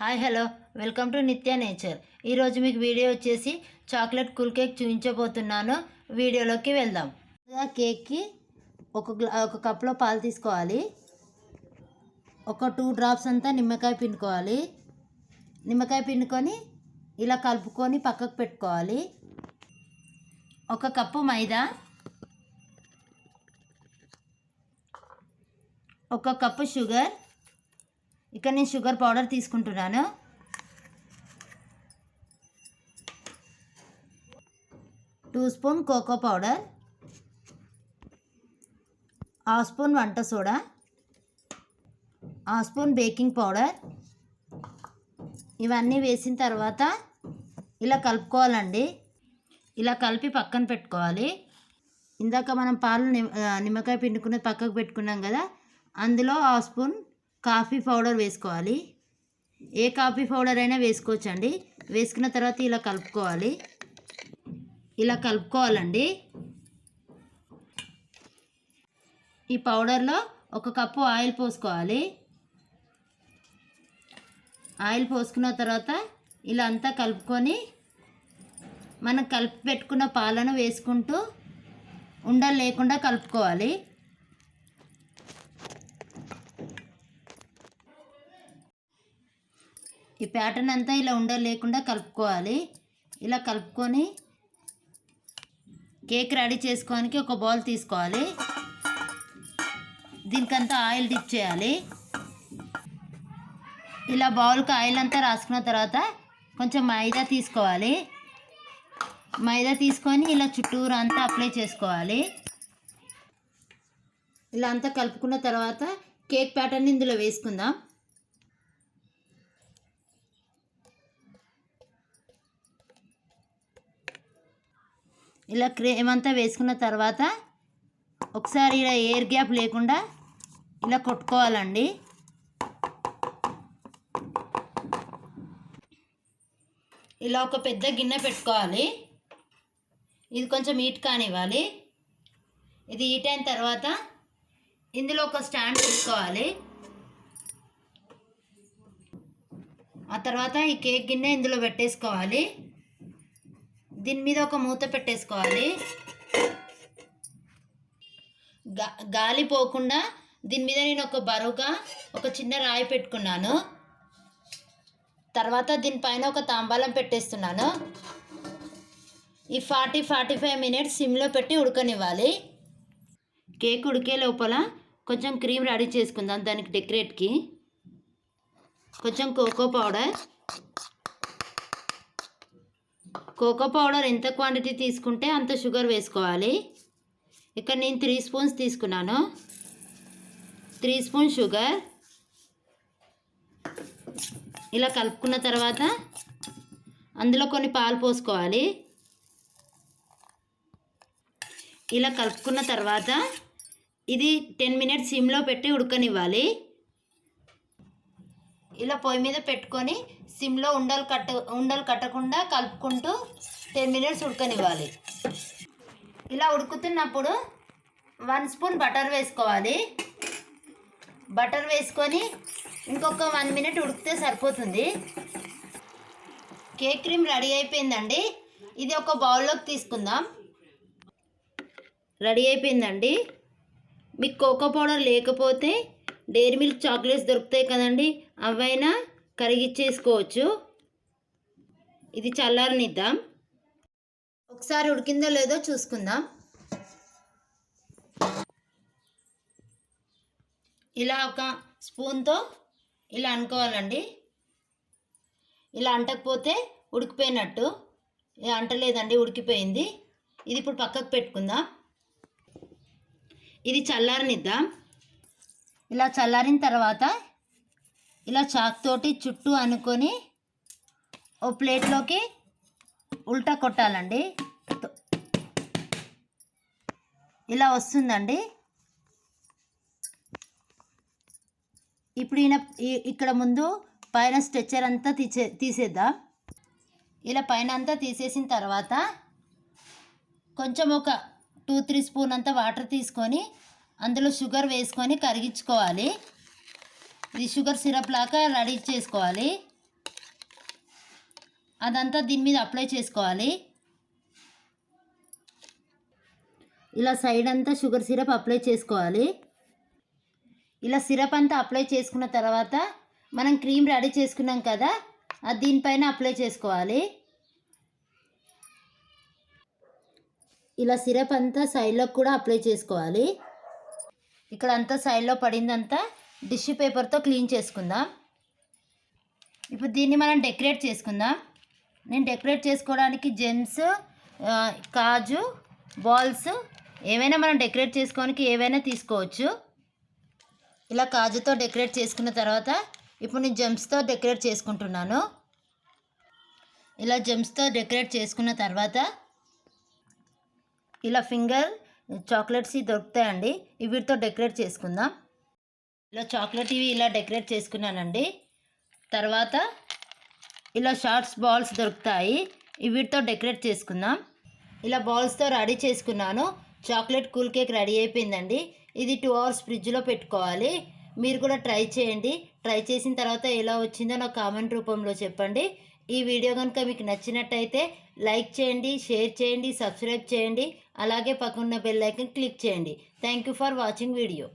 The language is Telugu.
Hi hello welcome to Nitya nature. ఈరోజు మీకు వీడియో వచ్చేసి చాక్లెట్ కూల్ కేక్ చూపించబోతున్నాను. వీడియోలోకి వెళ్దాం. కేక్కి ఒక ఒక కప్లో పాలు తీసుకోవాలి. ఒక టూ డ్రాప్స్ అంతా నిమ్మకాయ పిండుకోవాలి. నిమ్మకాయ పిండుకొని ఇలా కలుపుకొని పక్కకు పెట్టుకోవాలి. ఒక కప్పు మైదా. ఒక కప్పు షుగర్. ఇక్కడ నేను షుగర్ పౌడర్ తీసుకుంటున్నాను. Two spoon cocoa powder. Half spoon వంట soda. Half spoon baking powder. ఇవన్నీ వేసిన తర్వాత ఇలా కలుపుకోవాలండి. ఇలా కలిపి పక్కన పెట్టుకోవాలి. ఇందాక మనం పాలు నిమ్మకాయ పిండుకుని పక్కకు పెట్టుకున్నాం కదా అందులో హాఫ్ స్పూన్ కాఫీ పౌడర్ వేసుకోవాలి. ఏ కాఫీ పౌడర్ అయినా వేసుకోవచ్చండి. వేసుకున్న తర్వాత ఇలా కలుపుకోవాలి. ఇలా కలుపుకోవాలండి. ఈ పౌడర్లో ఒక కప్పు ఆయిల్ పోసుకోవాలి. ఆయిల్ పోసుకున్న తర్వాత ఇలా అంతా కలుపుకొని మనం కలిపి పెట్టుకున్న పాలను వేసుకుంటూ ఉండలు లేకుండా కలుపుకోవాలి. ఈ ప్యాటర్న్ అంతా ఇలా ఉండలేకుండా కలుపుకోవాలి. ఇలా కలుపుకొని కేక్ రెడీ చేసుకోవడానికి ఒక బౌల్ తీసుకోవాలి. దీనికంతా ఆయిల్ డిప్ చేయాలి. ఇలా బౌల్కి ఆయిల్ అంతా రాసుకున్న తర్వాత కొంచెం మైదా తీసుకోవాలి. మైదా తీసుకొని ఇలా చుట్టూరు అంతా అప్లై చేసుకోవాలి. ఇలా అంతా కలుపుకున్న తర్వాత కేక్ ప్యాటర్న్ ఇందులో వేసుకుందాం. ఇలా క్రీమ్ అంతా వేసుకున్న తర్వాత ఒకసారి ఇలా ఎయిర్ గ్యాప్ లేకుండా ఇలా కొట్టుకోవాలండి. ఇలా ఒక పెద్ద గిన్నె పెట్టుకోవాలి. ఇది కొంచెం హీట్ కానివ్వాలి. ఇది హీట్ అయిన తర్వాత ఇందులో ఒక స్టాండ్ పెట్టుకోవాలి. ఆ తర్వాత ఈ కేక్ గిన్నె ఇందులో పెట్టేసుకోవాలి. దీని మీద ఒక మూత పెట్టేసుకోవాలి. గా గాలి పోకుండా దీని మీద నేను ఒక బరువుగా ఒక చిన్న రాయి పెట్టుకున్నాను. తర్వాత దీనిపైన ఒక తాంబాలం పెట్టేస్తున్నాను. ఈ ఫార్టీ ఫార్టీ ఫైవ్ మినిట్స్ సిమ్లో పెట్టి ఉడకనివ్వాలి. కేక్ ఉడికే లోపల కొంచెం క్రీమ్ రెడీ చేసుకుందాం దానికి డెకరేట్కి. కొంచెం కోకో పౌడర్ కోకో పౌడర్ ఎంత క్వాంటిటీ తీసుకుంటే అంత షుగర్ వేసుకోవాలి. ఇక్కడ నేను త్రీ స్పూన్స్ తీసుకున్నాను. త్రీ స్పూన్ షుగర్ ఇలా కలుపుకున్న తర్వాత అందులో కొన్ని పాలు పోసుకోవాలి. ఇలా కలుపుకున్న తర్వాత ఇది టెన్ మినిట్స్ సిమ్లో పెట్టి ఉడకనివ్వాలి. ఇలా పొయ్యి మీద పెట్టుకొని సిమ్లో ఉండలు కట్ట ఉండలు కట్టకుండా కలుపుకుంటూ టెన్ మినిట్స్ ఉడకనివ్వాలి. ఇలా ఉడుకుతున్నప్పుడు వన్ స్పూన్ బటర్ వేసుకోవాలి. బటర్ వేసుకొని ఇంకొక వన్ మినిట్ ఉడికితే సరిపోతుంది. కేక్ క్రీమ్ రెడీ అయిపోయిందండి. ఇది ఒక బౌల్లోకి తీసుకుందాం. రెడీ అయిపోయిందండి. మీకు కోకో పౌడర్ లేకపోతే డైరీ మిల్క్ చాక్లెట్స్ దొరుకుతాయి కదండి. అవైనా కరిగిచ్చేసుకోవచ్చు. ఇది చల్లారనిద్దాం. ఒకసారి ఉడికిందో లేదో చూసుకుందాం. ఇలా ఒక స్పూన్తో ఇలా అనుకోవాలండి. ఇలా అంటకపోతే ఉడికిపోయినట్టు. అంటలేదండి ఉడికిపోయింది. ఇది ఇప్పుడు పక్కకు పెట్టుకుందాం. ఇది చల్లారనిద్దాం. ఇలా చల్లారిన తర్వాత ఇలా చాక్ తోటి చుట్టూ అనుకొని ఓ ప్లేట్లోకి ఉల్టా కొట్టాలండి. ఇలా వస్తుందండి. ఇప్పుడు ఈయన ఈ- ఇక్కడ ముందు పైన స్ట్రెచ్చర్ అంతా తీసే తీసేద్దాం. ఇలా పైన అంతా తీసేసిన తర్వాత కొంచెం ఒక టూ త్రీ స్పూన్ అంతా వాటర్ తీసుకొని అందులో షుగర్ వేసుకొని కరిగించుకోవాలి. ఇది షుగర్ సిరప్ లాగా రెడీ చేసుకోవాలి. అదంతా దీని మీద అప్లై చేసుకోవాలి. ఇలా సైడ్ అంతా షుగర్ సిరప్ అప్లై చేసుకోవాలి. ఇలా సిరప్ అంతా అప్లై చేసుకున్న తర్వాత మనం క్రీమ్ రెడీ చేసుకున్నాం కదా అది దీనిపైన అప్లై చేసుకోవాలి. ఇలా సిరప్ అంతా సైడ్లో కూడా అప్లై చేసుకోవాలి. ఇక్కడ అంతా సైడ్లో పడిందంతా టిష్యూ పేపర్తో క్లీన్ చేసుకుందాం. ఇప్పుడు దీన్ని మనం డెకరేట్ చేసుకుందాం. నేను డెకరేట్ చేసుకోవడానికి జెమ్స్ కాజు బాల్స్ ఏవైనా మనం డెకరేట్ చేసుకోవడానికి ఏవైనా తీసుకోవచ్చు. ఇలా కాజుతో డెకరేట్ చేసుకున్న తర్వాత ఇప్పుడు నేను జెమ్స్తో డెకరేట్ చేసుకుంటున్నాను. ఇలా జెమ్స్తో డెకరేట్ చేసుకున్న తర్వాత ఇలా ఫింగర్ చాక్లెట్స్ దొరుకుతాయండి. వీటితో డెకరేట్ చేసుకుందాం. ఇలా చాక్లెట్ ఇవి ఇలా డెకరేట్ చేసుకున్నానండి. తర్వాత ఇలా షార్ట్స్ బాల్స్ దొరుకుతాయి. వీటితో డెకరేట్ చేసుకుందాం. ఇలా బాల్స్తో రెడీ చేసుకున్నాను. చాక్లెట్ కూల్ కేక్ రెడీ అయిపోయిందండి. ఇది టూ అవర్స్ ఫ్రిడ్జ్లో పెట్టుకోవాలి. మీరు కూడా ట్రై చేయండి. ట్రై చేసిన తర్వాత ఎలా వచ్చిందో నాకు కామెంట్ రూపంలో చెప్పండి. ఈ వీడియో కనుక మీకు నచ్చినట్టయితే లైక్ చేయండి షేర్ చేయండి సబ్స్క్రైబ్ చేయండి. అలాగే పక్కన బెల్ ఐకన్ క్లిక్ చేయండి. Thank you for watching video